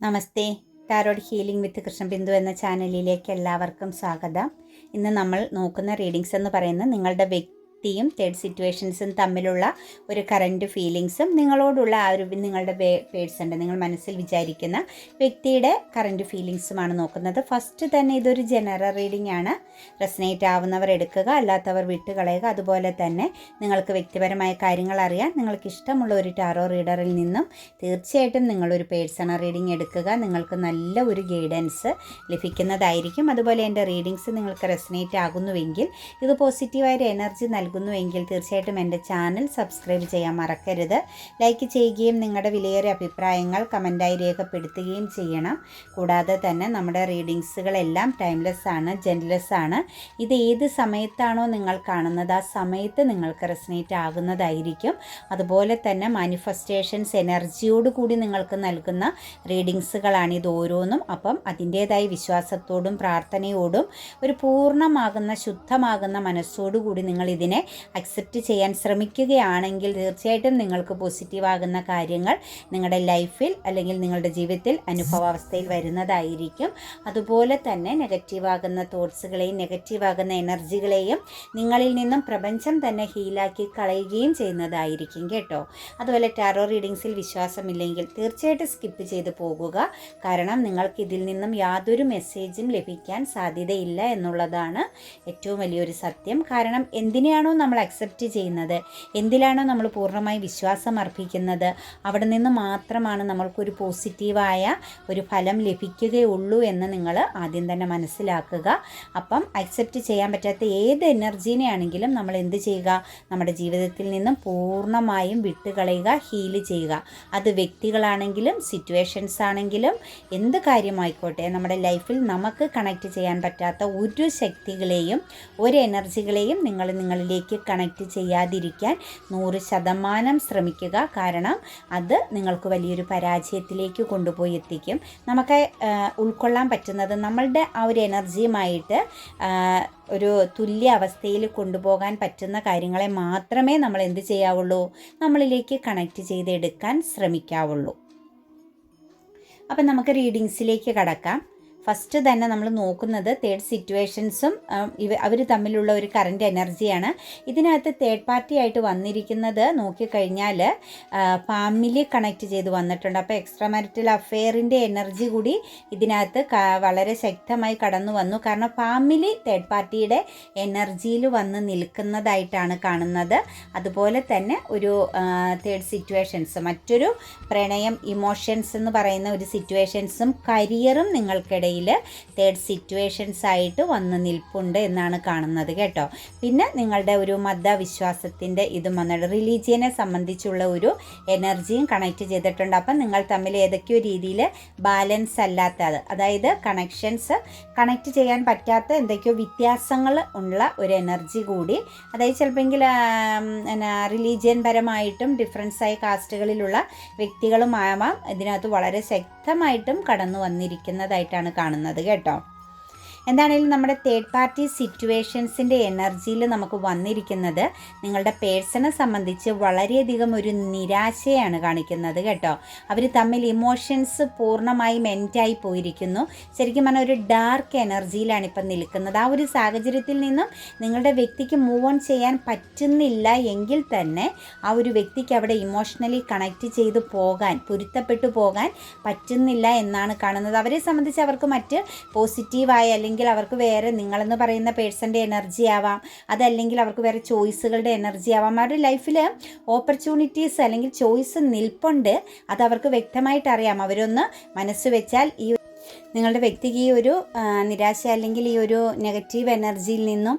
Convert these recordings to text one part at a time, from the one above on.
Namaste. Tarot healing with Krishnabindu എന്ന ചാനലിലേക്ക് എല്ലാവർക്കും സ്വാഗതം. ഇന്ന് നമ്മൾ നോക്കുന്ന റീഡിങ്സ് എന്ന് പറയുന്നത് നിങ്ങളുടെ വ്യക്തിയും തേർഡ് സിറ്റുവേഷൻസും തമ്മിലുള്ള ഒരു കറന്റ് ഫീലിങ്സും നിങ്ങളോടുള്ള ആ ഒരു നിങ്ങളുടെ പേഴ്സന്റെ നിങ്ങൾ മനസ്സിൽ വിചാരിക്കുന്ന വ്യക്തിയുടെ കറന്റ് ഫീലിങ്സുമാണ് നോക്കുന്നത്. ഫസ്റ്റ് തന്നെ ഇതൊരു ജനറൽ റീഡിംഗ് ആണ്. റെസനേറ്റ് ആവുന്നവർ എടുക്കുക അല്ലാത്തവർ വിട്ടുകളയുക. അതുപോലെ തന്നെ നിങ്ങൾക്ക് വ്യക്തിപരമായ കാര്യങ്ങൾ അറിയാൻ നിങ്ങൾക്ക് ഇഷ്ടമുള്ള ഒരു ടാറോ റീഡറിൽ നിന്നും തീർച്ചയായിട്ടും നിങ്ങളൊരു പേഴ്സണൽ റീഡിംഗ് എടുക്കുക. നിങ്ങൾക്ക് നല്ല ഒരു ഗൈഡൻസ് ലഭിക്കുന്നതായിരിക്കും. അതുപോലെ എന്റെ റീഡിങ്സ് നിങ്ങൾക്ക് റെസനേറ്റ് ആകുന്നുവെങ്കിൽ ഇത് പോസിറ്റീവായ എനർജി നൽകുന്നുവെങ്കിൽ തീർച്ചയായിട്ടും എന്റെ ചാനൽ സബ്സ്ക്രൈബ് ചെയ്യാൻ മറക്കരുത്. ലൈക്ക് ചെയ്യുകയും നിങ്ങളുടെ വിലയേറിയ അഭിപ്രായങ്ങൾ കമന്റായി രേഖപ്പെടുത്തുകയും ചെയ്യണം. കൂടാതെ തന്നെ നമ്മുടെ റീഡിങ്സുകളെല്ലാം ടൈംലെസ് ആണ് ജെൻലെസ് ആണ്. ഇത് ഏത് സമയത്താണോ നിങ്ങൾ കാണുന്നത് ആ സമയത്ത് നിങ്ങൾക്ക് റെസനേറ്റ് ആകുന്നതായിരിക്കും. അതുപോലെ തന്നെ മാനിഫെസ്റ്റേഷൻസ് എനർജിയോട് കൂടി നിങ്ങൾക്ക് നൽകുന്ന റീഡിങ്സുകളാണ് ഇത് ഓരോന്നും. അപ്പം അതിന്റേതായ വിശ്വാസത്തോടും പ്രാർത്ഥനയോടും ഒരു പൂർണമാകുന്ന ശുദ്ധമാകുന്ന മനസ്സോടുകൂടി നിങ്ങൾ ഇതിനെ അക്സെപ്റ്റ് ചെയ്യാൻ ശ്രമിക്കുകയാണെങ്കിൽ തീർച്ചയായിട്ടും നിങ്ങൾക്ക് പോസിറ്റീവാകുന്ന കാര്യങ്ങൾ നിങ്ങളുടെ ലൈഫിൽ അല്ലെങ്കിൽ നിങ്ങളുടെ ജീവിതത്തിൽ അനുഭവാവസ്ഥയിൽ വരുന്നതായിരിക്കും. അതുപോലെ തന്നെ നെഗറ്റീവാകുന്ന തോട്ട്സുകളെയും നെഗറ്റീവാകുന്ന എനർജികളെയും നിങ്ങളിൽ നിന്നും പ്രപഞ്ചം തന്നെ ഹീലാക്കി കളയുകയും ചെയ്യുന്നതായിരിക്കും കേട്ടോ. അതുപോലെ ടാറോ റീഡിങ്സിൽ വിശ്വാസമില്ലെങ്കിൽ തീർച്ചയായിട്ടും സ്കിപ്പ് ചെയ്ത് പോകുക. കാരണം നിങ്ങൾക്ക് ഇതിൽ നിന്നും യാതൊരു മെസ്സേജും ലഭിക്കാൻ സാധ്യതയില്ല എന്നുള്ളതാണ് ഏറ്റവും വലിയൊരു സത്യം. കാരണം എന്തിനെയാണോ നമ്മൾ അക്സെപ്റ്റ് ചെയ്യുന്നത്? എന്തിലാണോ നമ്മൾ പൂർണമായി വിശ്വാസം അർപ്പിക്കുന്നത്? അവിടെ നിന്ന് മാത്രമാണ് നമ്മൾക്കൊരു പോസിറ്റീവായ ഒരു ഫലം ലഭിക്കുകയുള്ളൂ എന്ന് നിങ്ങൾ ആദ്യം തന്നെ മനസ്സിലാക്കുക. അപ്പം അക്സെപ്റ്റ് ചെയ്യാൻ പറ്റാത്ത ഏത് എനർജീനെയാണെങ്കിലും നമ്മൾ എന്ത് ചെയ്യുക? നമ്മുടെ ജീവിതത്തിൽ നിന്നും പൂർണമായും വിട്ടുകളയുക ഹീൽ ചെയ്യുക. അത് വ്യക്തികളാണെങ്കിലും സിറ്റുവേഷൻസ് ആണെങ്കിലും എന്ത് കാര്യമായിക്കോട്ടെ നമ്മുടെ ലൈഫിൽ നമുക്ക് കണക്ട് ചെയ്യാൻ പറ്റാത്ത ഒരു ശക്തികളെയും ഒരു എനർജികളെയും നിങ്ങൾ നിങ്ങളിലേക്ക് കണക്ട് ചെയ്യാതിരിക്കാൻ നൂറ് ശതമാനം ശ്രമിക്കുക. കാരണം അത് നിങ്ങൾക്ക് വലിയൊരു പരാജയത്തിലേക്ക് കൊണ്ടുപോയി എത്തിക്കും. നമുക്ക് ഉൾക്കൊള്ളാൻ പറ്റുന്നത് നമ്മളുടെ ആ ഒരു എനർജിയുമായിട്ട് ഒരു തുല്യ അവസ്ഥയിൽ കൊണ്ടുപോകാൻ പറ്റുന്ന കാര്യങ്ങളെ മാത്രമേ നമ്മൾ എന്ത് ചെയ്യാവുള്ളൂ? നമ്മളിലേക്ക് കണക്റ്റ് ചെയ്തെടുക്കാൻ ശ്രമിക്കാവുള്ളൂ. അപ്പം നമുക്ക് റീഡിങ്സിലേക്ക് കടക്കാം. ഫസ്റ്റ് തന്നെ നമ്മൾ നോക്കുന്നത് തേർഡ് സിറ്റുവേഷൻസും ഇവ അവർ തമ്മിലുള്ള ഒരു കറണ്ട് എനർജിയാണ് ഇതിനകത്ത് തേർഡ് പാർട്ടി ആയിട്ട് വന്നിരിക്കുന്നത് നോക്കിക്കഴിഞ്ഞാൽ ഫാമിലി കണക്ട് ചെയ്ത് വന്നിട്ടുണ്ട്. അപ്പോൾ എക്സ്ട്രാ മാരിറ്റൽ അഫെയറിന്റെ എനർജി കൂടി ഇതിനകത്ത് വളരെ ശക്തമായി കടന്നു വന്നു. കാരണം ഫാമിലി തേർഡ് പാർട്ടിയുടെ എനർജിയിൽ വന്ന് നിൽക്കുന്നതായിട്ടാണ് കാണുന്നത്. അതുപോലെ തന്നെ ഒരു തേർഡ് സിറ്റുവേഷൻസ് മറ്റൊരു പ്രണയം ഇമോഷൻസ് എന്ന് പറയുന്ന ഒരു സിറ്റുവേഷൻസും കരിയറും നിങ്ങൾക്കിടയിൽ തേർഡ് സിറ്റുവേഷൻസ് ആയിട്ട് വന്ന് നിൽപ്പുണ്ട് എന്നാണ് കാണുന്നത് കേട്ടോ. പിന്നെ നിങ്ങളുടെ ഒരു മതവിശ്വാസത്തിന്റെ ഇതും വന്നിട്ട് റിലീജിയനെ സംബന്ധിച്ചുള്ള ഒരു എനർജിയും കണക്ട് ചെയ്തിട്ടുണ്ട്. അപ്പം നിങ്ങൾ തമ്മിൽ ഏതൊക്കെയോ രീതിയിൽ ബാലൻസ് അല്ലാത്തത് അതായത് കണക്ഷൻസ് കണക്ട് ചെയ്യാൻ പറ്റാത്ത എന്തൊക്കെയോ വ്യത്യാസങ്ങൾ ഉള്ള ഒരു എനർജി കൂടി അതായത് ചിലപ്പോൾ എന്നാ റിലീജിയൻ പരമായിട്ടും ഡിഫറൻസ് ആയ കാസ്റ്റുകളിലുള്ള വ്യക്തികളുമാവാം ഇതിനകത്ത് വളരെ ശക്തമായിട്ടും കടന്നു വന്നിരിക്കുന്നതായിട്ടാണ് കാണുന്നത് കേട്ടോ. എന്താണെങ്കിലും നമ്മുടെ തേർഡ് പാർട്ടി സിറ്റുവേഷൻസിന്റെ എനർജിയിൽ നമുക്ക് വന്നിരിക്കുന്നത് നിങ്ങളുടെ പേഴ്സണെ സംബന്ധിച്ച് വളരെയധികം ഒരു നിരാശയാണ് കാണിക്കുന്നത് കേട്ടോ. അവർ തമ്മിൽ ഇമോഷൻസ് പൂർണമായും എന്റായി പോയിരിക്കുന്നു. ശരിക്കും പറഞ്ഞാൽ ഒരു ഡാർക്ക് എനർജിയിലാണ് ഇപ്പം നിൽക്കുന്നത്. ആ ഒരു സാഹചര്യത്തിൽ നിന്നും നിങ്ങളുടെ വ്യക്തിക്ക് മൂവ് ഓൺ ചെയ്യാൻ പറ്റുന്നില്ല എങ്കിൽ തന്നെ ആ ഒരു വ്യക്തിക്ക് അവിടെ ഇമോഷണലി കണക്റ്റ് ചെയ്ത് പോകാൻ പൊരുത്തപ്പെട്ടു പോകാൻ പറ്റുന്നില്ല എന്നാണ് കാണുന്നത്. അവരെ സംബന്ധിച്ച് അവർക്ക് മറ്റ് പോസിറ്റീവായ അല്ലെങ്കിൽ അവർക്ക് വേറെ നിങ്ങളെന്ന് പറയുന്ന പേഴ്സന്റെ എനർജി ആവാം. അതല്ലെങ്കിൽ അവർക്ക് വേറെ ചോയ്സുകളുടെ എനർജി ആവാം. അവരുടെ ലൈഫിൽ ഓപ്പർച്യൂണിറ്റീസ് അല്ലെങ്കിൽ ചോയ്സ് നിൽപ്പുണ്ട്. അത് അവർക്ക് വ്യക്തമായിട്ട് അറിയാം. അവരൊന്ന് മനസ്സ് വെച്ചാൽ ഈ നിങ്ങളുടെ വ്യക്തിക്ക് ഈ ഒരു നിരാശ അല്ലെങ്കിൽ ഈ ഒരു നെഗറ്റീവ് എനർജിയിൽ നിന്നും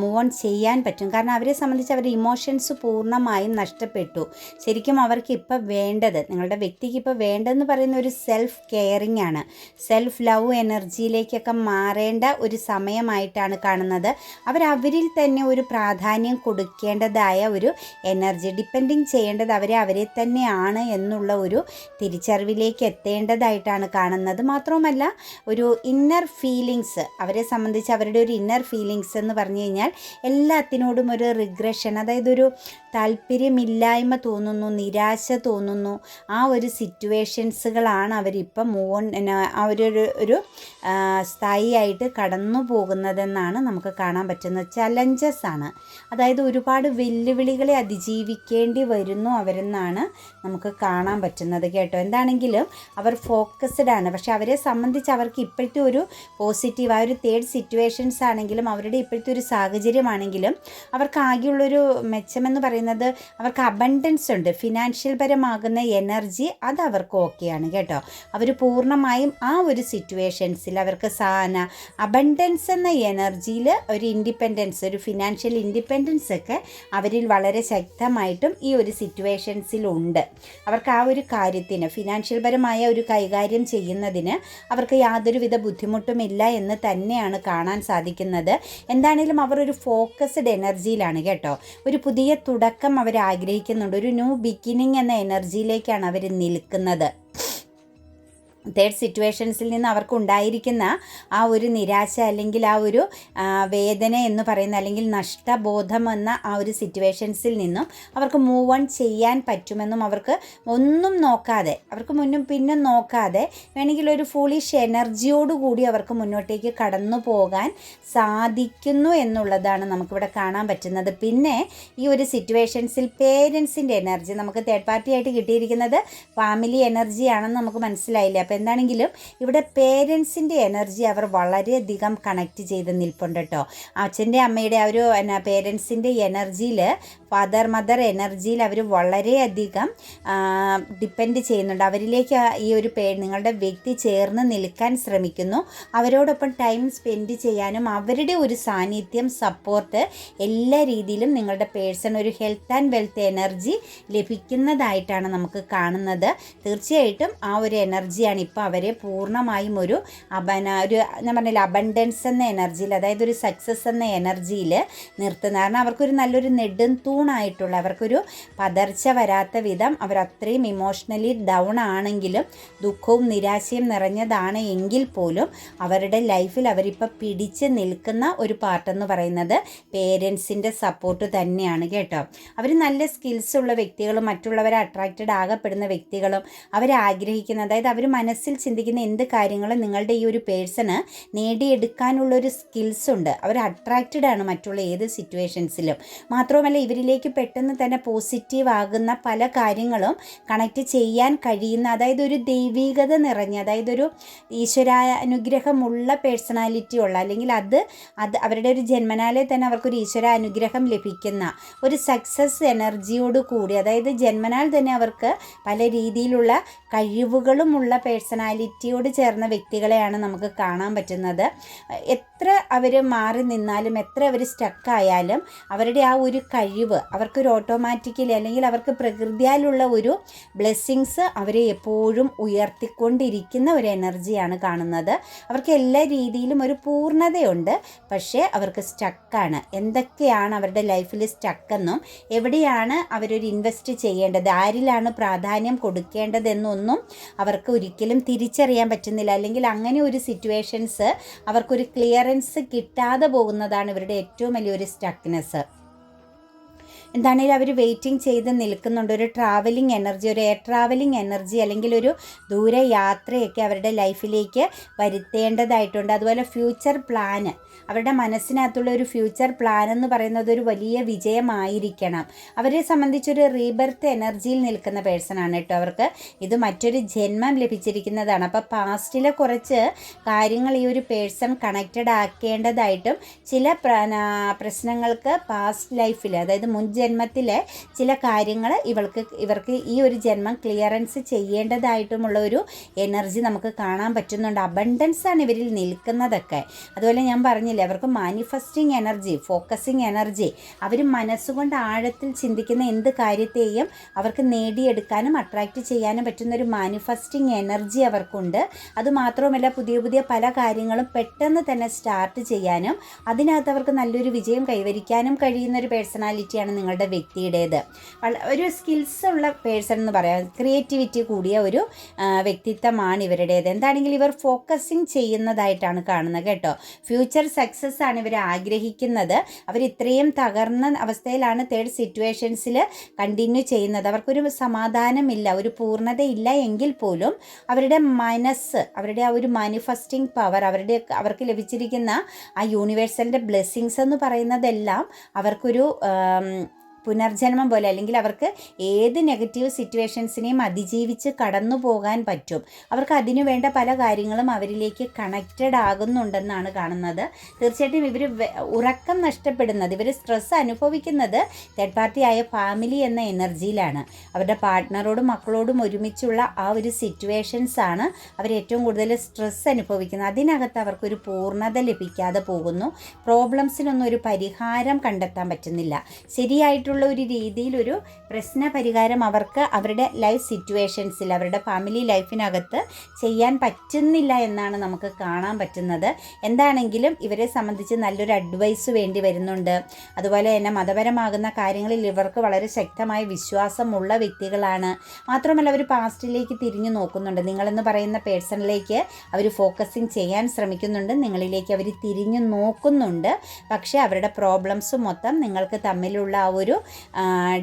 മൂവ് ഓൺ ചെയ്യാൻ പറ്റും. കാരണം അവരെ സംബന്ധിച്ച് അവരുടെ ഇമോഷൻസ് പൂർണമായും നഷ്ടപ്പെട്ടു. ശരിക്കും അവർക്ക് ഇപ്പോൾ വേണ്ടത് നിങ്ങളുടെ വ്യക്തിക്ക് ഇപ്പോൾ വേണ്ടതെന്ന് പറയുന്ന ഒരു സെൽഫ് കെയറിംഗ് ആണ്. സെൽഫ് ലവ് എനർജിയിലേക്കൊക്കെ മാറേണ്ട ഒരു സമയമായിട്ടാണ് കാണുന്നത്. അവർ അവരിൽ തന്നെ ഒരു പ്രാധാന്യം കൊടുക്കേണ്ടതായ ഒരു എനർജി ഡിപ്പെൻഡിങ് ചെയ്യേണ്ടത് അവരെ അവരെ തന്നെയാണ് എന്നുള്ള ഒരു തിരിച്ചറിവിലേക്ക് എത്തേണ്ടതായിട്ടാണ് കാണുന്നത്. മാത്രം മാത്രവുമല്ല ഒരു ഇന്നർ ഫീലിങ്സ് അവരെ സംബന്ധിച്ച് അവരുടെ ഒരു ഇന്നർ ഫീലിങ്സ് എന്ന് പറഞ്ഞു കഴിഞ്ഞാൽ എല്ലാത്തിനോടും ഒരു റിഗ്രഷൻ അതായത് ഒരു താല്പര്യമില്ലായ്മ തോന്നുന്നു നിരാശ തോന്നുന്നു ആ ഒരു സിറ്റുവേഷൻസുകളാണ് അവരിപ്പം മൂവ് ഓൺ അവരൊരു ഒരു സ്ഥായിയായിട്ട് കടന്നു പോകുന്നതെന്നാണ് നമുക്ക് കാണാൻ പറ്റുന്നത് ചലഞ്ചസ് ആണ്. അതായത് ഒരുപാട് വെല്ലുവിളികളെ അതിജീവിക്കേണ്ടി വരുന്നു അവരെന്നാണ് നമുക്ക് കാണാൻ പറ്റുന്നത് കേട്ടോ. എന്താണെങ്കിലും അവർ ഫോക്കസ്ഡ് ആണ്. പക്ഷെ അവരെ സംബന്ധിച്ച് അവർക്ക് ഇപ്പോഴത്തെ ഒരു പോസിറ്റീവ് ആ ഒരു തേർഡ് സിറ്റുവേഷൻസ് ആണെങ്കിലും അവരുടെ ഇപ്പോഴത്തെ ഒരു സാഹചര്യമാണെങ്കിലും അവർക്ക് ആകെയുള്ളൊരു മെച്ചമെന്ന് പറയുന്നത് അവർക്ക് അബണ്ടൻസ് ഉണ്ട്. ഫിനാൻഷ്യൽ പരമാകുന്ന എനർജി അത് അവർക്ക് ഓക്കെയാണ് കേട്ടോ. അവർ പൂർണമായും ആ ഒരു സിറ്റുവേഷൻസിൽ അവർക്ക് സാന അബണ്ടൻസ് എന്ന എനർജിയിൽ ഒരു ഇൻഡിപെൻഡൻസ് ഒരു ഫിനാൻഷ്യൽ ഇൻഡിപെൻഡൻസ് ഒക്കെ അവരിൽ വളരെ ശക്തമായിട്ടും ഈ ഒരു സിറ്റുവേഷൻസിലുണ്ട് അവർക്ക് ആ ഒരു കാര്യത്തിന് ഫിനാൻഷ്യൽ പരമായ ഒരു കൈകാര്യം ചെയ്യുന്നതിന് അവർക്ക് യാതൊരുവിധ ബുദ്ധിമുട്ടുമില്ല എന്ന് തന്നെയാണ് കാണാൻ സാധിക്കുന്നത്. എന്താണേലും അവർ ഒരു ഫോക്കസ്ഡ് എനർജിയിലാണ് കേട്ടോ. ഒരു പുതിയ തുടക്കം അവർ ആഗ്രഹിക്കുന്നുണ്ട്. ഒരു ന്യൂ ബിഗിനിങ് എന്ന എനർജിയിലേക്കാണ് അവർ നിൽക്കുന്നത്. തേർഡ് സിറ്റുവേഷൻസിൽ നിന്ന് അവർക്ക് ഉണ്ടായിരിക്കുന്ന ആ ഒരു നിരാശ അല്ലെങ്കിൽ ആ ഒരു വേദന എന്ന് പറയുന്ന അല്ലെങ്കിൽ നഷ്ടബോധം എന്ന ആ ഒരു സിറ്റുവേഷൻസിൽ നിന്നും അവർക്ക് മൂവ് ഓൺ ചെയ്യാൻ പറ്റുമെന്നും അവർക്ക് ഒന്നും നോക്കാതെ അവർക്ക് മുന്നും പിന്നും നോക്കാതെ വേണമെങ്കിൽ ഒരു ഫുളിഷ് എനർജിയോടുകൂടി അവർക്ക് മുന്നോട്ടേക്ക് കടന്നു പോകാൻ സാധിക്കുന്നു എന്നുള്ളതാണ് നമുക്കിവിടെ കാണാൻ പറ്റുന്നത്. പിന്നെ ഈ ഒരു സിറ്റുവേഷൻസിൽ പേരൻസിന്റെ എനർജി നമുക്ക് തേർഡ് പാർട്ടി ആയിട്ട് കിട്ടിയിരിക്കുന്നത് ഫാമിലി എനർജിയാണെന്ന് നമുക്ക് മനസ്സിലായില്ലേ? അപ്പോൾ എന്താണെങ്കിലും ഇവിടെ പേരൻസിന്റെ എനർജി അവർ വളരെയധികം കണക്ട് ചെയ്ത് നിൽപ്പുണ്ട് കേട്ടോ. അച്ഛന്റെ അമ്മയുടെ ആ ഒരു എന്നാ പേരൻസിന്റെ എനർജിയിൽ ഫാദർ മദർ എനർജിയിൽ അവർ വളരെയധികം ഡിപ്പെൻഡ് ചെയ്യുന്നുണ്ട്. അവരിലേക്ക് ഈ ഒരു പേ നിങ്ങളുടെ വ്യക്തി ചേർന്ന് നിൽക്കാൻ ശ്രമിക്കുന്നു. അവരോടൊപ്പം ടൈം സ്പെൻഡ് ചെയ്യാനും അവരുടെ ഒരു സാന്നിധ്യം സപ്പോർട്ട് എല്ലാ രീതിയിലും നിങ്ങളുടെ പേഴ്സൺ ഒരു ഹെൽത്ത് ആൻഡ് വെൽത്ത് എനർജി ലഭിക്കുന്നതായിട്ടാണ് നമുക്ക് കാണുന്നത്. തീർച്ചയായിട്ടും ആ ഒരു എനർജിയാണ് ഇപ്പോൾ അവരെ പൂർണമായും ഒരു അബന ഒരു ഞാൻ പറഞ്ഞില്ല അബണ്ടൻസ് എന്ന എനർജിയിൽ അതായത് ഒരു സക്സസ് എന്ന എനർജിയിൽ നിർത്തുന്നത് കാരണം അവർക്കൊരു നല്ലൊരു നെടും തൂണായിട്ടുള്ള അവർക്കൊരു പതർച്ച വരാത്ത വിധം അവർ അത്രയും ഇമോഷണലി ഡൗൺ ആണെങ്കിലും ദുഃഖവും നിരാശയും നിറഞ്ഞതാണ് എങ്കിൽ പോലും അവരുടെ ലൈഫിൽ അവരിപ്പോൾ പിടിച്ച് നിൽക്കുന്ന ഒരു പാർട്ടെന്ന് പറയുന്നത് പേരൻസിന്റെ സപ്പോർട്ട് തന്നെയാണ് കേട്ടോ. അവർ നല്ല സ്കിൽസ് ഉള്ള വ്യക്തികളും മറ്റുള്ളവരെ അട്രാക്റ്റഡ് ആകപ്പെടുന്ന വ്യക്തികളും അവരാഗ്രഹിക്കുന്ന അതായത് അവർ മനസ്സിൽ ചിന്തിക്കുന്ന എന്ത് കാര്യങ്ങളും നിങ്ങളുടെ ഈ ഒരു പേഴ്സണ് നേടിയെടുക്കാനുള്ളൊരു സ്കിൽസ് ഉണ്ട് അവർ അട്രാക്റ്റഡ് ആണ് മറ്റുള്ള ഏത് സിറ്റുവേഷൻസിലും മാത്രവുമല്ല ഇവരിലേക്ക് പെട്ടെന്ന് തന്നെ പോസിറ്റീവ് ആകുന്ന പല കാര്യങ്ങളും കണക്ട് ചെയ്യാൻ കഴിയുന്ന അതായത് ഒരു ദൈവികത നിറഞ്ഞ അതായത് ഒരു ഈശ്വരാനുഗ്രഹമുള്ള പേഴ്സണാലിറ്റി ഉള്ള അല്ലെങ്കിൽ അത് അത് അവരുടെ ഒരു ജന്മനാലെ തന്നെ അവർക്കൊരു ഈശ്വര അനുഗ്രഹം ലഭിക്കുന്ന ഒരു സക്സസ് എനർജിയോട് കൂടി അതായത് ജന്മനാൽ തന്നെ അവർക്ക് പല രീതിയിലുള്ള കഴിവുകളുമുള്ള പേഴ്സണാലിറ്റിയോട് ചേർന്ന വ്യക്തികളെയാണ് നമുക്ക് കാണാൻ പറ്റുന്നത്. എത്ര അവർ മാറി നിന്നാലും എത്ര അവർ സ്റ്റക്കായാലും അവരുടെ ആ ഒരു കഴിവ് അവർക്കൊരു ഓട്ടോമാറ്റിക്കലി അല്ലെങ്കിൽ അവർക്ക് പ്രകൃതിയാലുള്ള ഒരു ബ്ലെസ്സിങ്സ് അവരെ എപ്പോഴും ഉയർത്തിക്കൊണ്ടിരിക്കുന്ന ഒരു എനർജിയാണ് കാണുന്നത്. അവർക്ക് എല്ലാ രീതിയിലും ഒരു പൂർണതയുണ്ട്. പക്ഷേ അവർക്ക് സ്റ്റക്കാണ്. എന്തൊക്കെയാണ് അവരുടെ ലൈഫിൽ സ്റ്റക്കെന്നും എവിടെയാണ് അവരൊരു ഇൻവെസ്റ്റ് ചെയ്യേണ്ടത് ആരിലാണ് പ്രാധാന്യം കൊടുക്കേണ്ടതെന്നൊന്നും അവർക്ക് ഒരിക്കലും തിരിച്ചറിയാൻ പറ്റുന്നില്ല. അല്ലെങ്കിൽ അങ്ങനെ ഒരു സിറ്റുവേഷൻസ് അവർക്കൊരു ക്ലിയറൻസ് കിട്ടാതെ പോകുന്നതാണ് ഇവരുടെ ഏറ്റവും വലിയൊരു സ്റ്റക്നെസ് എന്താണേലും അവർ വെയിറ്റിംഗ് ചെയ്ത് നിൽക്കുന്നുണ്ട്. ഒരു ട്രാവലിംഗ് എനർജി ഒരു എയർ ട്രാവലിംഗ് എനർജി അല്ലെങ്കിൽ ഒരു ദൂരയാത്രയൊക്കെ അവരുടെ ലൈഫിലേക്ക് വരുത്തേണ്ടതായിട്ടുണ്ട്. അതുപോലെ ഫ്യൂച്ചർ പ്ലാൻ അവരുടെ മനസ്സിനകത്തുള്ള ഒരു ഫ്യൂച്ചർ പ്ലാൻ എന്ന് പറയുന്നത് ഒരു വലിയ വിജയമായിരിക്കണം. അവരെ സംബന്ധിച്ചൊരു റീബർത്ത് എനർജിയിൽ നിൽക്കുന്ന പേഴ്സണാണ് കേട്ടോ അവർക്ക്. ഇത് മറ്റൊരു ജന്മം ലഭിച്ചിരിക്കുന്നതാണ്. അപ്പോൾ പാസ്റ്റിലെ കുറച്ച് കാര്യങ്ങൾ ഈ ഒരു പേഴ്സൺ കണക്റ്റഡ് ആക്കേണ്ടതായിട്ടും ചില പ്രശ്നങ്ങൾക്ക് പാസ്റ്റ് ലൈഫിൽ അതായത് മുൻ ജന്മത്തിലെ ചില കാര്യങ്ങൾ ഇവൾക്ക് ഇവർക്ക് ഈ ഒരു ജന്മം ക്ലിയറൻസ് ചെയ്യേണ്ടതായിട്ടുമുള്ള ഒരു എനർജി നമുക്ക് കാണാൻ പറ്റുന്നുണ്ട്. അബണ്ടൻസ് ആണ് ഇവരിൽ നിൽക്കുന്നതൊക്കെ. അതുപോലെ ഞാൻ പറഞ്ഞില്ലേ അവർക്ക് മാനിഫെസ്റ്റിംഗ് എനർജി ഫോക്കസിങ് എനർജി അവർ മനസ്സുകൊണ്ട് ആഴത്തിൽ ചിന്തിക്കുന്ന എന്ത് കാര്യത്തെയും അവർക്ക് നേടിയെടുക്കാനും അട്രാക്റ്റ് ചെയ്യാനും പറ്റുന്ന ഒരു മാനിഫെസ്റ്റിംഗ് എനർജി അവർക്കുണ്ട് അതുമാത്രവുമല്ല പുതിയ പുതിയ പല കാര്യങ്ങളും പെട്ടെന്ന് തന്നെ സ്റ്റാർട്ട് ചെയ്യാനും അതിനകത്ത് അവർക്ക് നല്ലൊരു വിജയം കൈവരിക്കാനും കഴിയുന്ന ഒരു പേഴ്സണാലിറ്റിയാണ് നിങ്ങൾ നിങ്ങളുടെ വ്യക്തിയുടേത്. ഒരു സ്കിൽസ് ഉള്ള പേഴ്സൺ എന്ന് പറയാം. ക്രിയേറ്റിവിറ്റി കൂടിയ ഒരു വ്യക്തിത്വമാണ് ഇവരുടേത്. എന്താണെങ്കിൽ ഇവർ ഫോക്കസിങ് ചെയ്യുന്നതായിട്ടാണ് കാണുന്നത് കേട്ടോ. ഫ്യൂച്ചർ സക്സസ് ആണ് ഇവർ ആഗ്രഹിക്കുന്നത്. അവർ ഇത്രയും തകർന്ന അവസ്ഥയിലാണ് തേർഡ് സിറ്റുവേഷൻസിൽ കണ്ടിന്യൂ ചെയ്യുന്നത്. അവർക്കൊരു സമാധാനമില്ല ഒരു പൂർണതയില്ല എങ്കിൽ പോലും അവരുടെ മനസ്സ് അവരുടെ ആ ഒരു മാനിഫെസ്റ്റിംഗ് പവർ അവരുടെ അവർക്ക് ലഭിച്ചിരിക്കുന്ന ആ യൂണിവേഴ്സലിന്റെ ബ്ലെസ്സിങ്സ് എന്ന് പറയുന്നതെല്ലാം അവർക്കൊരു പുനർജന്മം പോലെ അല്ലെങ്കിൽ അവർക്ക് ഏത് നെഗറ്റീവ് സിറ്റുവേഷൻസിനെയും അതിജീവിച്ച് കടന്നു പോകാൻ പറ്റും. അവർക്ക് അതിനു വേണ്ട പല കാര്യങ്ങളും അവരിലേക്ക് കണക്റ്റഡ് ആകുന്നുണ്ടെന്നാണ് കാണുന്നത്. തീർച്ചയായിട്ടും ഇവർ ഉറക്കം നഷ്ടപ്പെടുന്നത് ഇവർ സ്ട്രെസ് അനുഭവിക്കുന്നത് തേർഡ് പാർട്ടി ആയ ഫാമിലി എന്ന എനർജിയിലാണ് അവരുടെ പാർട്ട്ണറോടും മക്കളോടും ഒരുമിച്ചുള്ള ആ ഒരു സിറ്റുവേഷൻസ് ആണ് അവർ ഏറ്റവും കൂടുതൽ സ്ട്രെസ് അനുഭവിക്കുന്നത്. അതിനകത്ത് അവർക്കൊരു പൂർണത ലഭിക്കാതെ പോകുന്നു. പ്രോബ്ലംസിനൊന്നും ഒരു പരിഹാരം കണ്ടെത്താൻ പറ്റുന്നില്ല. ശരിയായിട്ടുള്ള ഒരു രീതിയിലൊരു പ്രശ്ന പരിഹാരം അവർക്ക് അവരുടെ ലൈഫ് സിറ്റുവേഷൻസിൽ അവരുടെ ഫാമിലി ലൈഫിനകത്ത് ചെയ്യാൻ പറ്റുന്നില്ല എന്നാണ് നമുക്ക് കാണാൻ പറ്റുന്നത്. എന്താണെങ്കിലും ഇവരെ സംബന്ധിച്ച് നല്ലൊരു അഡ്വൈസ് വേണ്ടി വരുന്നുണ്ട്. അതുപോലെ തന്നെ മതപരമാകുന്ന കാര്യങ്ങളിൽ ഇവർക്ക് വളരെ ശക്തമായ വിശ്വാസമുള്ള വ്യക്തികളാണ്. മാത്രമല്ല അവർ പാസ്റ്റിലേക്ക് തിരിഞ്ഞു നോക്കുന്നുണ്ട്. നിങ്ങളെന്ന് പറയുന്ന പേഴ്സണിലേക്ക് അവർ ഫോക്കസിങ് ചെയ്യാൻ ശ്രമിക്കുന്നുണ്ട്. നിങ്ങളിലേക്ക് അവർ തിരിഞ്ഞു നോക്കുന്നുണ്ട്. പക്ഷേ അവരുടെ പ്രോബ്ലംസ് മൊത്തം നിങ്ങൾക്ക് തമ്മിലുള്ള ആ ഒരു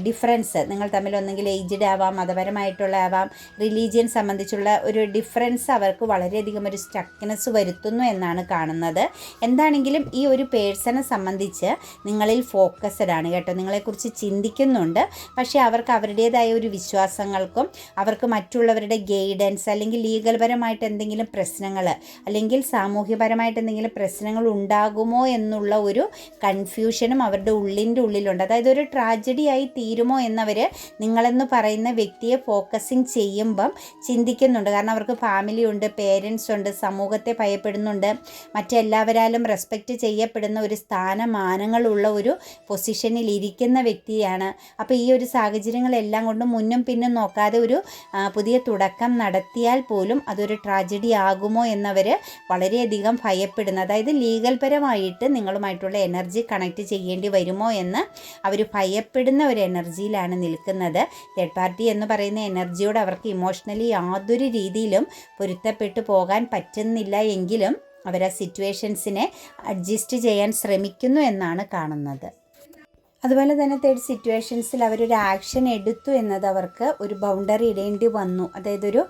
ഡിഫറൻസ് നിങ്ങൾ തമ്മിൽ ഒന്നെങ്കിൽ ഏജ്ഡ് ആവാം മതപരമായിട്ടുള്ള ആവാം റിലീജിയൻ സംബന്ധിച്ചുള്ള ഒരു ഡിഫറൻസ് അവർക്ക് വളരെയധികം ഒരു സ്റ്റക്നെസ് വരുത്തുന്നു എന്നാണ് കാണുന്നത്. എന്താണെങ്കിലും ഈ ഒരു പേഴ്സണെ സംബന്ധിച്ച് നിങ്ങളിൽ ഫോക്കസ്ഡ് ആണ് കേട്ടോ. നിങ്ങളെക്കുറിച്ച് ചിന്തിക്കുന്നുണ്ട്. പക്ഷേ അവർക്ക് അവരുടേതായ ഒരു വിശ്വാസങ്ങൾക്കും അവർക്ക് മറ്റുള്ളവരുടെ ഗൈഡൻസ് അല്ലെങ്കിൽ ലീഗൽ പരമായിട്ട് എന്തെങ്കിലും പ്രശ്നങ്ങൾ അല്ലെങ്കിൽ സാമൂഹ്യപരമായിട്ട് എന്തെങ്കിലും പ്രശ്നങ്ങൾ ഉണ്ടാകുമോ എന്നുള്ള ഒരു കൺഫ്യൂഷനും അവരുടെ ഉള്ളിന്റെ ഉള്ളിലുണ്ട്. അതായത് ഒരു ട്രാജഡിയായി തീരുമോ എന്നവർ നിങ്ങളെന്ന് പറയുന്ന വ്യക്തിയെ ഫോക്കസിങ് ചെയ്യുമ്പം ചിന്തിക്കുന്നുണ്ട്. കാരണം അവർക്ക് ഫാമിലി ഉണ്ട് പേരൻസ് ഉണ്ട് സമൂഹത്തെ ഭയപ്പെടുന്നുണ്ട്. മറ്റെല്ലാവരാലും റെസ്പെക്റ്റ് ചെയ്യപ്പെടുന്ന ഒരു സ്ഥാനമാനങ്ങളുള്ള ഒരു പൊസിഷനിൽ ഇരിക്കുന്ന വ്യക്തിയാണ്. അപ്പോൾ ഈ ഒരു സാഹചര്യങ്ങളെല്ലാം കൊണ്ടും മുന്നും പിന്നും നോക്കാതെ ഒരു പുതിയ തുടക്കം നടത്തിയാൽ പോലും അതൊരു ട്രാജഡി ആകുമോ എന്നവർ വളരെയധികം ഭയപ്പെടുന്നു അതായത് ലീഗൽ പരമായിട്ട് നിങ്ങളുമായിട്ടുള്ള എനർജി കണക്ട് ചെയ്യേണ്ടി വരുമോ എന്ന് അവർ ഭയപ്പെടുന്ന ഒരു എനർജിയിലാണ് നിൽക്കുന്നത്. തേർഡ് പാർട്ടി എന്ന് പറയുന്ന എനർജിയോട് അവർക്ക് ഇമോഷണലി യാതൊരു രീതിയിലും പൊരുത്തപ്പെട്ടു പോകാൻ പറ്റുന്നില്ല എങ്കിലും അവർ ആ സിറ്റുവേഷൻസിനെ അഡ്ജസ്റ്റ് ചെയ്യാൻ ശ്രമിക്കുന്നു എന്നാണ് കാണുന്നത്. അതുപോലെ തന്നെ തേർഡ് സിറ്റുവേഷൻസിൽ അവരൊരു ആക്ഷൻ എടുത്തു എന്നത് അവർക്ക് ഒരു ബൗണ്ടറി ഇടേണ്ടി വന്നു. അതായത് ഒരു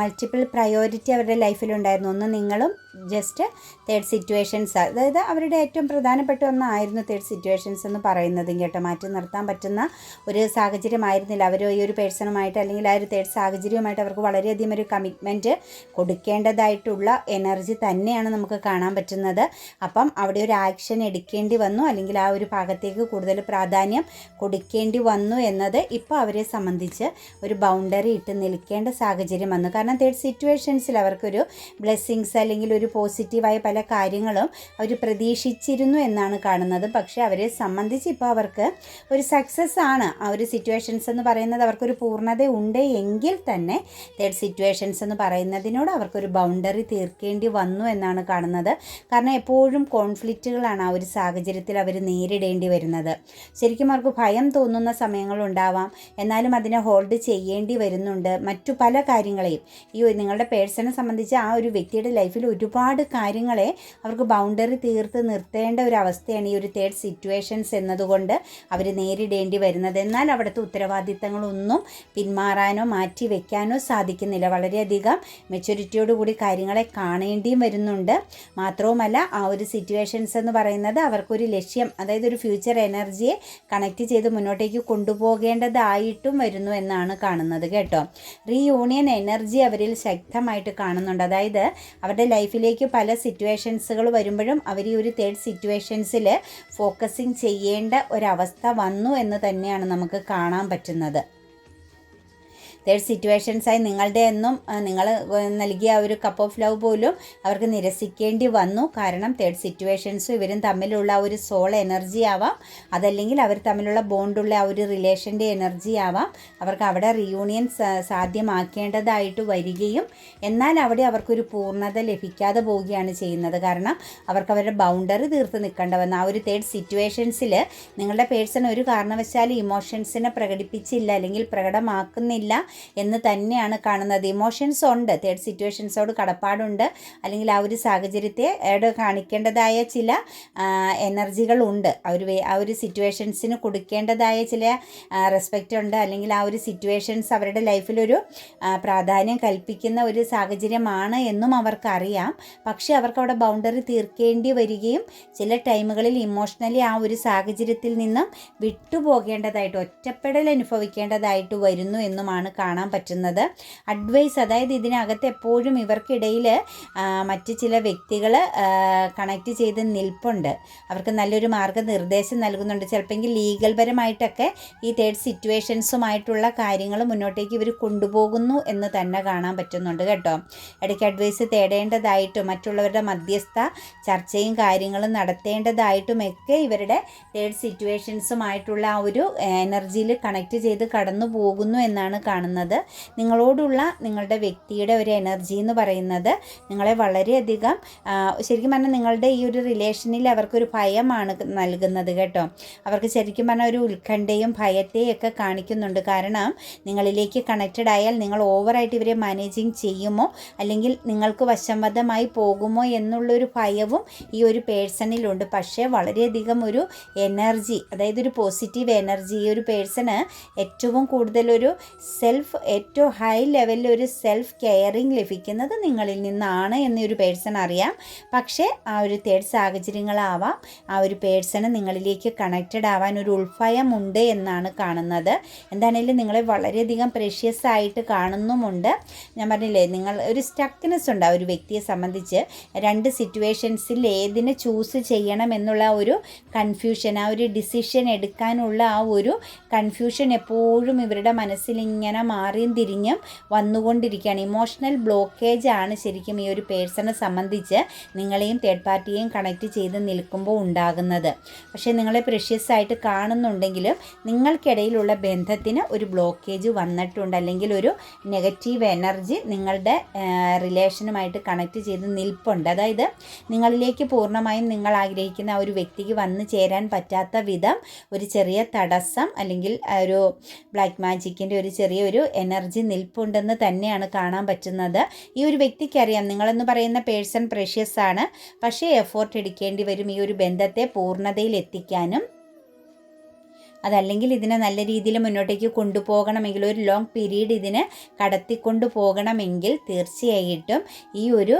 മൾട്ടിപ്പിൾ പ്രയോറിറ്റി അവരുടെ ലൈഫിലുണ്ടായിരുന്നു ഒന്ന് നിങ്ങളും ജസ്റ്റ് തേർഡ് സിറ്റുവേഷൻസ് അതായത് അവരുടെ ഏറ്റവും പ്രധാനപ്പെട്ട ഒന്നായിരുന്നു തേർഡ് സിറ്റുവേഷൻസ് എന്ന് പറയുന്നതും കേട്ടോ. മാറ്റി നിർത്താൻ പറ്റുന്ന ഒരു സാഹചര്യമായിരുന്നില്ല. അവർ ഈ ഒരു പേഴ്സണുമായിട്ട് അല്ലെങ്കിൽ ആ ഒരു തേർഡ് സാഹചര്യവുമായിട്ട് അവർക്ക് വളരെയധികം ഒരു കമ്മിറ്റ്മെന്റ് കൊടുക്കേണ്ടതായിട്ടുള്ള എനർജി തന്നെയാണ് നമുക്ക് കാണാൻ പറ്റുന്നത്. അപ്പം അവിടെ ഒരു ആക്ഷൻ എടുക്കേണ്ടി വന്നു. അല്ലെങ്കിൽ ആ ഒരു ഭാഗത്തേക്ക് കൂടുതൽ പ്രാധാന്യം കൊടുക്കേണ്ടി വന്നു എന്നത് ഇപ്പോൾ അവരെ സംബന്ധിച്ച് ഒരു ബൗണ്ടറി ഇട്ട് നിൽക്കേണ്ട സാഹചര്യം വന്നു. കാരണം തേർഡ് സിറ്റുവേഷൻസിൽ അവർക്കൊരു ബ്ലെസ്സിങ്സ് അല്ലെങ്കിൽ ഒരു പോസിറ്റീവായ പല കാര്യങ്ങളും അവർ പ്രതീക്ഷിച്ചിരുന്നു എന്നാണ് കാണുന്നത്. പക്ഷേ അവരെ സംബന്ധിച്ച് ഇപ്പോൾ അവർക്ക് ഒരു സക്സസ് ആണ്. ആ ഒരു സിറ്റുവേഷൻസ് എന്ന് പറയുന്നത് അവർക്കൊരു പൂർണത ഉണ്ട് എങ്കിൽ തന്നെ തേർഡ് സിറ്റുവേഷൻസ് എന്ന് പറയുന്നതിനോട് അവർക്കൊരു ബൗണ്ടറി തീർക്കേണ്ടി വന്നു എന്നാണ് കാണുന്നത്. കാരണം എപ്പോഴും കോൺഫ്ലിക്റ്റുകളാണ് ആ ഒരു സാഹചര്യത്തിൽ അവർ നേരിടേണ്ടി വരുന്നത്. ശരിക്കും അവർക്ക് ഭയം തോന്നുന്ന സമയങ്ങളുണ്ടാവാം. എന്നാലും അതിനെ ഹോൾഡ് ചെയ്യേണ്ടി വരുന്നുണ്ട് മറ്റു പല കാര്യങ്ങളെയും. ഈ നിങ്ങളുടെ പേഴ്സണെ സംബന്ധിച്ച് ആ ഒരു വ്യക്തിയുടെ ലൈഫിൽ ഒരുപാട് കാര്യങ്ങളെ അവർക്ക് ബൗണ്ടറി തീർത്ത് നിർത്തേണ്ട ഒരു അവസ്ഥയാണ് ഈ ഒരു തേർഡ് സിറ്റുവേഷൻസ് എന്നതുകൊണ്ട് അവർ നേരിടേണ്ടി വരുന്നത്. എന്നാൽ അവിടുത്തെ ഉത്തരവാദിത്തങ്ങളൊന്നും പിന്മാറാനോ മാറ്റി വയ്ക്കാനോ സാധിക്കുന്നില്ല. വളരെയധികം മെച്യൂരിറ്റിയോടുകൂടി കാര്യങ്ങളെ കാണേണ്ടിയും വരുന്നുണ്ട്. മാത്രവുമല്ല ആ ഒരു സിറ്റുവേഷൻസ് എന്ന് പറയുന്നത് അവർക്കൊരു ലക്ഷ്യം അതായത് ഒരു ഫ്യൂച്ചർ എനർജിയെ കണക്ട് ചെയ്ത് മുന്നോട്ടേക്ക് കൊണ്ടുപോകേണ്ടതായിട്ടും വരുന്നു എന്നാണ് കാണുന്നത് കേട്ടോ. റീയൂണിയൻ എനർജി അവരിൽ ശക്തമായിട്ട് കാണുന്നുണ്ട്. അതായത് അവരുടെ ലൈഫിലേക്ക് പല സിറ്റുവേഷൻസുകൾ വരുമ്പോഴും അവർ ഈ ഒരു തേർഡ് സിറ്റുവേഷൻസിൽ ഫോക്കസിങ് ചെയ്യേണ്ട ഒരവസ്ഥ വന്നു എന്ന് തന്നെയാണ് നമുക്ക് കാണാൻ പറ്റുന്നത്. തേർഡ് സിറ്റുവേഷൻസായി നിങ്ങളുടെ എന്നും നിങ്ങൾ നൽകിയ ഒരു കപ്പ് ഓഫ് ലവ് പോലും അവർക്ക് നിരസിക്കേണ്ടി വന്നു. കാരണം തേർഡ് സിറ്റുവേഷൻസും ഇവരും തമ്മിലുള്ള ഒരു സോൾ എനർജി ആവാം. അതല്ലെങ്കിൽ അവർ തമ്മിലുള്ള ബോണ്ടുള്ള ആ ഒരു റിലേഷന്റെ എനർജി ആവാം. അവർക്ക് അവിടെ റിയൂണിയൻ സാധ്യമാക്കേണ്ടതായിട്ട് വരികയും എന്നാൽ അവിടെ അവർക്കൊരു പൂർണത ലഭിക്കാതെ പോവുകയാണ് ചെയ്യുന്നത്. കാരണം അവർക്ക് അവരുടെ ബൗണ്ടറി തീർത്ത് നിൽക്കേണ്ട വന്ന ആ ഒരു തേർഡ് സിറ്റുവേഷൻസിൽ നിങ്ങളുടെ പേഴ്സൺ ഒരു കാരണവശാലും ഇമോഷൻസിനെ പ്രകടിപ്പിച്ചില്ല അല്ലെങ്കിൽ പ്രകടമാക്കുന്നില്ല. എന്ന് തന്നെയാണ് കാണുന്നത്. ഇമോഷൻസ് ഉണ്ട്. തേർഡ് സിറ്റുവേഷൻസോട് കടപ്പാടുണ്ട്. അല്ലെങ്കിൽ ആ ഒരു സാഹചര്യത്തെ കാണിക്കേണ്ടതായ ചില എനർജികളുണ്ട്. ആ ഒരു ആ ഒരു സിറ്റുവേഷൻസിന് കൊടുക്കേണ്ടതായ ചില റെസ്പെക്റ്റ് ഉണ്ട്. അല്ലെങ്കിൽ ആ ഒരു സിറ്റുവേഷൻസ് അവരുടെ ലൈഫിലൊരു പ്രാധാന്യം കൽപ്പിക്കുന്ന ഒരു സാഹചര്യമാണ് എന്നും അവർക്കറിയാം. പക്ഷേ അവർക്ക് അവിടെ ബൗണ്ടറി തീർക്കേണ്ടി വരികയും ചില ടൈമുകളിൽ ഇമോഷണലി ആ ഒരു സാഹചര്യത്തിൽ നിന്നും വിട്ടുപോകേണ്ടതായിട്ട് ഒറ്റപ്പെടൽ അനുഭവിക്കേണ്ടതായിട്ട് വരുന്നു എന്നുമാണ് കാണാൻ പറ്റുന്നത്. അഡ്വൈസ് അതായത് ഇതിനകത്ത് എപ്പോഴും ഇവർക്കിടയിൽ മറ്റ് ചില വ്യക്തികൾ കണക്ട് ചെയ്ത് നിൽപ്പുണ്ട്. അവർക്ക് നല്ലൊരു മാർഗനിർദ്ദേശം നൽകുന്നുണ്ട്. ചിലപ്പോൾ ലീഗൽ പരമായിട്ടൊക്കെ ഈ തേർഡ് സിറ്റുവേഷൻസുമായിട്ടുള്ള കാര്യങ്ങൾ മുന്നോട്ടേക്ക് ഇവർ കൊണ്ടുപോകുന്നു എന്ന് തന്നെ കാണാൻ പറ്റുന്നുണ്ട് കേട്ടോ. ഇടയ്ക്ക് അഡ്വൈസ് തേടേണ്ടതായിട്ടും മറ്റുള്ളവരുടെ മധ്യസ്ഥ ചർച്ചയും കാര്യങ്ങളും നടത്തേണ്ടതായിട്ടുമൊക്കെ ഇവരുടെ തേർഡ് സിറ്റുവേഷൻസുമായിട്ടുള്ള ആ ഒരു എനർജിയിൽ കണക്ട് ചെയ്ത് കടന്നു പോകുന്നു എന്നാണ് കാണുന്നത്. നിങ്ങളോടുള്ള നിങ്ങളുടെ വ്യക്തിയുടെ ഒരു എനർജി എന്ന് പറയുന്നത് നിങ്ങളെ വളരെയധികം ശരിക്കും പറഞ്ഞാൽ നിങ്ങളുടെ ഈ ഒരു റിലേഷനിൽ അവർക്കൊരു ഭയമാണ് നൽകുന്നത് കേട്ടോ. അവർക്ക് ശരിക്കും പറഞ്ഞാൽ ഒരു ഉത്കണ്ഠയും ഭയത്തെയും ഒക്കെ കാണിക്കുന്നുണ്ട്. കാരണം നിങ്ങളിലേക്ക് കണക്റ്റഡ് ആയാൽ നിങ്ങൾ ഓവറായിട്ട് ഇവരെ മാനേജിങ് ചെയ്യുമോ? അല്ലെങ്കിൽ നിങ്ങൾക്ക് വശംവദമായി പോകുമോ എന്നുള്ളൊരു ഭയവും ഈ ഒരു പേഴ്സണിലുണ്ട് പക്ഷേ വളരെയധികം ഒരു എനർജി അതായത് ഒരു പോസിറ്റീവ് എനർജി ഈ ഒരു പേഴ്സണ് ഏറ്റവും കൂടുതലൊരു സെൽഫ് ഏറ്റവും ഹൈ ലെവലിൽ ഒരു സെൽഫ് കെയറിങ് ലഭിക്കുന്നത് നിങ്ങളിൽ നിന്നാണ് എന്നൊരു പേഴ്സൺ അറിയാം. പക്ഷേ ആ ഒരു തേർഡ് സാഹചര്യങ്ങളാവാം. ആ ഒരു പേഴ്സണ് നിങ്ങളിലേക്ക് കണക്റ്റഡ് ആവാൻ ഒരു ഉൾഭയമുണ്ട് എന്നാണ് കാണുന്നത്. എന്താണെങ്കിലും നിങ്ങളെ വളരെയധികം പ്രഷ്യസ് ആയിട്ട് കാണുന്നുമുണ്ട്. ഞാൻ പറഞ്ഞില്ലേ നിങ്ങൾ ഒരു സ്റ്റക്നെസ് ഉണ്ട് ആ ഒരു വ്യക്തിയെ സംബന്ധിച്ച്. രണ്ട് സിറ്റുവേഷൻസിൽ ഏതിനെ ചൂസ് ചെയ്യണം എന്നുള്ള ഒരു കൺഫ്യൂഷൻ ആ ഒരു ഡിസിഷൻ എടുക്കാനുള്ള ആ ഒരു കൺഫ്യൂഷൻ എപ്പോഴും ഇവരുടെ മനസ്സിൽ ഇങ്ങനെ മാറിയും തിരിഞ്ഞും വന്നുകൊണ്ടിരിക്കുകയാണ്. ഇമോഷണൽ ബ്ലോക്കേജ് ആണ് ശരിക്കും ഈ ഒരു പേഴ്സണെ സംബന്ധിച്ച് നിങ്ങളെയും തേർഡ് പാർട്ടിയെയും കണക്ട് ചെയ്ത് നിൽക്കുമ്പോൾ ഉണ്ടാകുന്നത്. പക്ഷേ നിങ്ങളെ പ്രഷ്യസ് ആയിട്ട് കാണുന്നുണ്ടെങ്കിലും നിങ്ങൾക്കിടയിലുള്ള ബന്ധത്തിന് ഒരു ബ്ലോക്കേജ് വന്നിട്ടുണ്ട്. അല്ലെങ്കിൽ ഒരു നെഗറ്റീവ് എനർജി നിങ്ങളുടെ റിലേഷനുമായിട്ട് കണക്ട് ചെയ്ത് നിൽപ്പുണ്ട്. അതായത് നിങ്ങളിലേക്ക് പൂർണമായും നിങ്ങൾ ആഗ്രഹിക്കുന്ന ഒരു വ്യക്തിക്ക് വന്നു ചേരാൻ പറ്റാത്ത വിധം ഒരു ചെറിയ തടസ്സം അല്ലെങ്കിൽ ഒരു ബ്ലാക്ക് മാജിക്കിന്റെ ഒരു ചെറിയൊരു എനർജി നിൽപ്പുണ്ടെന്ന് തന്നെയാണ് കാണാൻ പറ്റുന്നത്. ഈ ഒരു വ്യക്തിക്കറിയാം നിങ്ങളെന്ന് പറയുന്ന പേഴ്സൺ പ്രഷ്യസ് ആണ് പക്ഷേ എഫോർട്ട് എടുക്കേണ്ടി വരും ഈ ഒരു ബന്ധത്തെ പൂർണതയിൽ എത്തിക്കാനും അതല്ലെങ്കിൽ ഇതിനെ നല്ല രീതിയിൽ മുന്നോട്ടേക്ക് കൊണ്ടുപോകണമെങ്കിൽ ഒരു ലോങ് പീരീഡ് ഇതിനെ കടത്തിക്കൊണ്ടു പോകണമെങ്കിൽ തീർച്ചയായിട്ടും ഈ ഒരു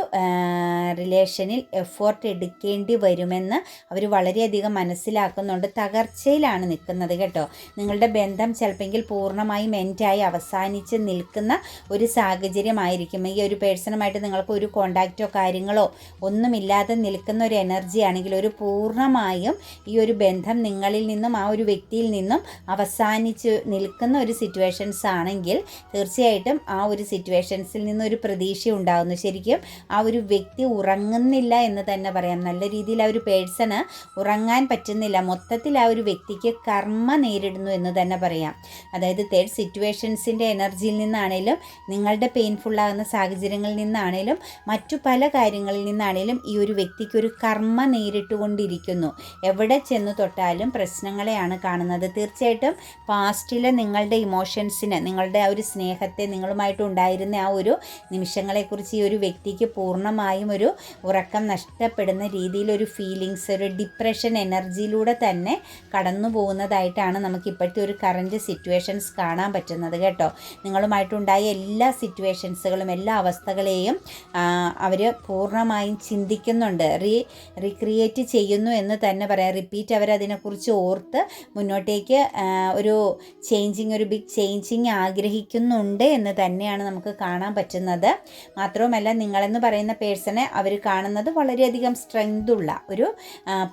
റിലേഷനിൽ എഫോർട്ട് എടുക്കേണ്ടി വരുമെന്ന് അവർ വളരെയധികം മനസ്സിലാക്കുന്നുണ്ട്. തകർച്ചയിലാണ് നിൽക്കുന്നത് കേട്ടോ. നിങ്ങളുടെ ബന്ധം ചിലപ്പോൾ പൂർണമായും എൻഡായി അവസാനിച്ച് നിൽക്കുന്ന ഒരു സാഹചര്യമായിരിക്കും. ഈ ഒരു പേഴ്സണുമായിട്ട് നിങ്ങൾക്ക് ഒരു കോണ്ടാക്റ്റോ കാര്യങ്ങളോ ഒന്നുമില്ലാതെ നിൽക്കുന്ന ഒരു എനർജി ആണെങ്കിൽ ഒരു പൂർണമായും ഈ ഒരു ബന്ധം നിങ്ങളിൽ നിന്നും ആ ഒരു വ്യക്തിയിൽ നിന്നും അവസാനിച്ച് നിൽക്കുന്ന ഒരു സിറ്റുവേഷൻസ് ആണെങ്കിൽ തീർച്ചയായിട്ടും ആ ഒരു സിറ്റുവേഷൻസിൽ നിന്നൊരു പ്രതീക്ഷ ഉണ്ടാകുന്നു ശരിക്കും ആ ഒരു വ്യക്തി ഉറങ്ങുന്നില്ല എന്ന് തന്നെ പറയാം. നല്ല രീതിയിൽ ആ ഒരു പേഴ്സണ് ഉറങ്ങാൻ പറ്റുന്നില്ല. മൊത്തത്തിൽ ആ ഒരു വ്യക്തിക്ക് കർമ്മ നേരിടുന്നു എന്ന് തന്നെ പറയാം. അതായത് തേർഡ് സിറ്റുവേഷൻസിന്റെ എനർജിയിൽ നിന്നാണേലും നിങ്ങളുടെ പെയിൻഫുള്ളാകുന്ന സാഹചര്യങ്ങളിൽ നിന്നാണേലും മറ്റു പല കാര്യങ്ങളിൽ നിന്നാണേലും ഈ ഒരു വ്യക്തിക്ക് ഒരു കർമ്മ നേരിട്ടുകൊണ്ടിരിക്കുന്നു. എവിടെ ചെന്ന് തൊട്ടാലും പ്രശ്നങ്ങളെയാണ് കാണുന്നത്. തീർച്ചയായിട്ടും പാസ്റ്റിലെ നിങ്ങളുടെ ഇമോഷൻസിന് നിങ്ങളുടെ ആ ഒരു സ്നേഹത്തെ നിങ്ങളുമായിട്ട് ഉണ്ടായിരുന്ന ആ ഒരു നിമിഷങ്ങളെക്കുറിച്ച് ഈ ഒരു വ്യക്തിക്ക് പൂർണമായും ഒരു ഉറക്കം നഷ്ടപ്പെടുന്ന രീതിയിലൊരു ഫീലിങ്സ് ഒരു ഡിപ്രഷൻ എനർജിയിലൂടെ തന്നെ കടന്നു പോകുന്നതായിട്ടാണ് നമുക്ക് ഇപ്പോഴത്തെ ഒരു കറന്റ് സിറ്റുവേഷൻസ് കാണാൻ പറ്റുന്നത് കേട്ടോ. നിങ്ങളുമായിട്ടുണ്ടായ എല്ലാ സിറ്റുവേഷൻസുകളും എല്ലാ അവസ്ഥകളെയും അവർ പൂർണമായും ചിന്തിക്കുന്നുണ്ട്. റീ റീക്രിയേറ്റ് ചെയ്യുന്നു എന്ന് തന്നെ പറയാം. റിപ്പീറ്റ് അവരതിനെക്കുറിച്ച് ഓർത്ത് മുന്നോട്ട് മുന്നോട്ടേക്ക് ഒരു ചേഞ്ചിങ് ഒരു ബിഗ് ചേഞ്ചിങ് ആഗ്രഹിക്കുന്നുണ്ട് എന്ന് തന്നെയാണ് നമുക്ക് കാണാൻ പറ്റുന്നത്. മാത്രവുമല്ല നിങ്ങളെന്ന് പറയുന്ന പേഴ്സണെ അവർ കാണുന്നത് വളരെയധികം സ്ട്രെങ്തുള്ള ഒരു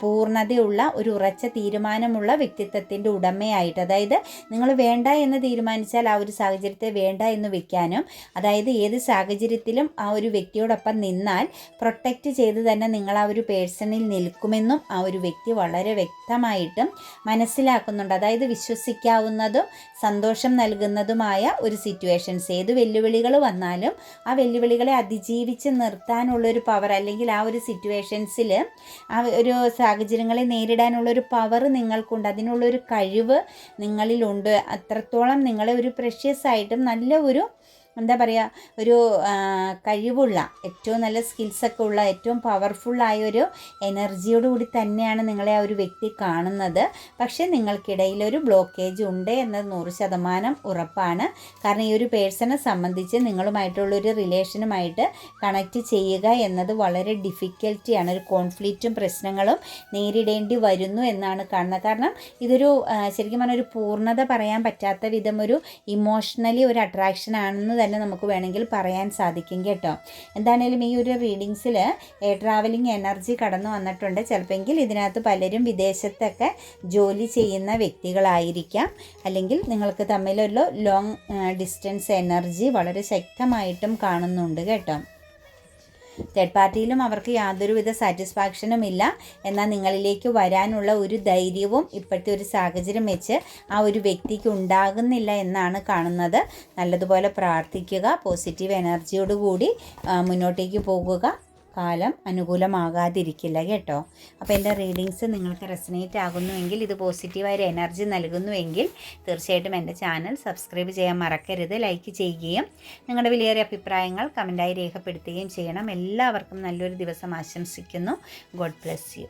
പൂർണതയുള്ള ഒരു ഉറച്ച തീരുമാനമുള്ള വ്യക്തിത്വത്തിന്റെ ഉടമയായിട്ട്. അതായത് നിങ്ങൾ വേണ്ട എന്ന് തീരുമാനിച്ചാൽ ആ ഒരു സാഹചര്യത്തെ വേണ്ട എന്ന് വെക്കാനും അതായത് ഏത് സാഹചര്യത്തിലും ആ ഒരു വ്യക്തിയോടൊപ്പം നിന്നാൽ പ്രൊട്ടക്റ്റ് ചെയ്ത് തന്നെ നിങ്ങൾ ആ ഒരു പേഴ്സണിൽ നിൽക്കുമെന്നും ആ ഒരു വ്യക്തി വളരെ വ്യക്തമായിട്ടും മനസ്സിലാക്കുന്നുണ്ട്. അതായത് വിശ്വസിക്കാവുന്നതും സന്തോഷം നൽകുന്നതുമായ ഒരു സിറ്റുവേഷൻസ് ഏത് വെല്ലുവിളികൾ വന്നാലും ആ വെല്ലുവിളികളെ അതിജീവിച്ച് നിർത്താനുള്ളൊരു പവർ അല്ലെങ്കിൽ ആ ഒരു സിറ്റുവേഷൻസിൽ ആ ഒരു സാഹചര്യങ്ങളെ നേരിടാനുള്ളൊരു പവർ നിങ്ങൾക്കുണ്ട്. അതിനുള്ളൊരു കഴിവ് നിങ്ങളിലുണ്ട്. അത്രത്തോളം നിങ്ങളെ ഒരു പ്രഷ്യസ് ആയിട്ടും നല്ല ഒരു എന്താ പറയുക ഒരു കഴിവുള്ള ഏറ്റവും നല്ല സ്കിൽസൊക്കെ ഉള്ള ഏറ്റവും പവർഫുള്ളായ ഒരു എനർജിയോട് കൂടി തന്നെയാണ് നിങ്ങളെ ആ ഒരു വ്യക്തി കാണുന്നത്. പക്ഷേ നിങ്ങൾക്കിടയിൽ ഒരു ബ്ലോക്കേജ് ഉണ്ട് എന്നത് നൂറ് ശതമാനം ഉറപ്പാണ്. കാരണം ഈ ഒരു പേഴ്സണെ സംബന്ധിച്ച് നിങ്ങളുമായിട്ടുള്ളൊരു റിലേഷനുമായിട്ട് കണക്റ്റ് ചെയ്യുക എന്നത് വളരെ ഡിഫിക്കൽറ്റിയാണ് ഒരു കോൺഫ്ലിക്റ്റും പ്രശ്നങ്ങളും നേരിടേണ്ടി വരുന്നു എന്നാണ് കാണുന്നത്. കാരണം ഇതൊരു ശരിക്കും പറഞ്ഞാൽ ഒരു പൂർണത പറയാൻ പറ്റാത്ത വിധം ഒരു ഇമോഷണലി ഒരു അട്രാക്ഷൻ ആണെന്ന് തന്നെ നമുക്ക് വേണമെങ്കിൽ പറയാൻ സാധിക്കും കേട്ടോ. എന്താണേലും ഈ ഒരു റീഡിങ്സിൽ ട്രാവലിംഗ് എനർജി കടന്നു വന്നിട്ടുണ്ട്. ചിലപ്പോൾ ഇതിനകത്ത് പലരും വിദേശത്തൊക്കെ ജോലി ചെയ്യുന്ന വ്യക്തികളായിരിക്കാം. അല്ലെങ്കിൽ നിങ്ങൾക്ക് തമ്മിലുള്ള ലോങ് ഡിസ്റ്റൻസ് എനർജി വളരെ ശക്തമായിട്ടും കാണുന്നുണ്ട് കേട്ടോ. തേർഡ് പാർട്ടിയിലും അവർക്ക് യാതൊരുവിധ സാറ്റിസ്ഫാക്ഷനും ഇല്ല. എന്നാൽ നിങ്ങളിലേക്ക് വരാനുള്ള ഒരു ധൈര്യവും ഇപ്പോഴത്തെ ഒരു സാഹചര്യം വെച്ച് ആ ഒരു വ്യക്തിക്ക് ഉണ്ടാകുന്നില്ല എന്നാണ് കാണുന്നത്. നല്ലതുപോലെ പ്രാർത്ഥിക്കുക പോസിറ്റീവ് എനർജിയോടുകൂടി മുന്നോട്ടേക്ക് പോകുക. കാലം അനുകൂലമാകാതിരിക്കില്ല കേട്ടോ. അപ്പോൾ എന്റെ റീഡിങ്സ് നിങ്ങൾക്ക് റെസനേറ്റ് ആകുന്നുവെങ്കിൽ ഇത് പോസിറ്റീവായൊരു എനർജി നൽകുന്നുവെങ്കിൽ തീർച്ചയായിട്ടും എന്റെ ചാനൽ സബ്സ്ക്രൈബ് ചെയ്യാൻ മറക്കരുത് ലൈക്ക് ചെയ്യുകയും നിങ്ങളുടെ വിലയേറിയ അഭിപ്രായങ്ങൾ കമന്റായി രേഖപ്പെടുത്തുകയും ചെയ്യണം. എല്ലാവർക്കും നല്ലൊരു ദിവസം ആശംസിക്കുന്നു. God bless you.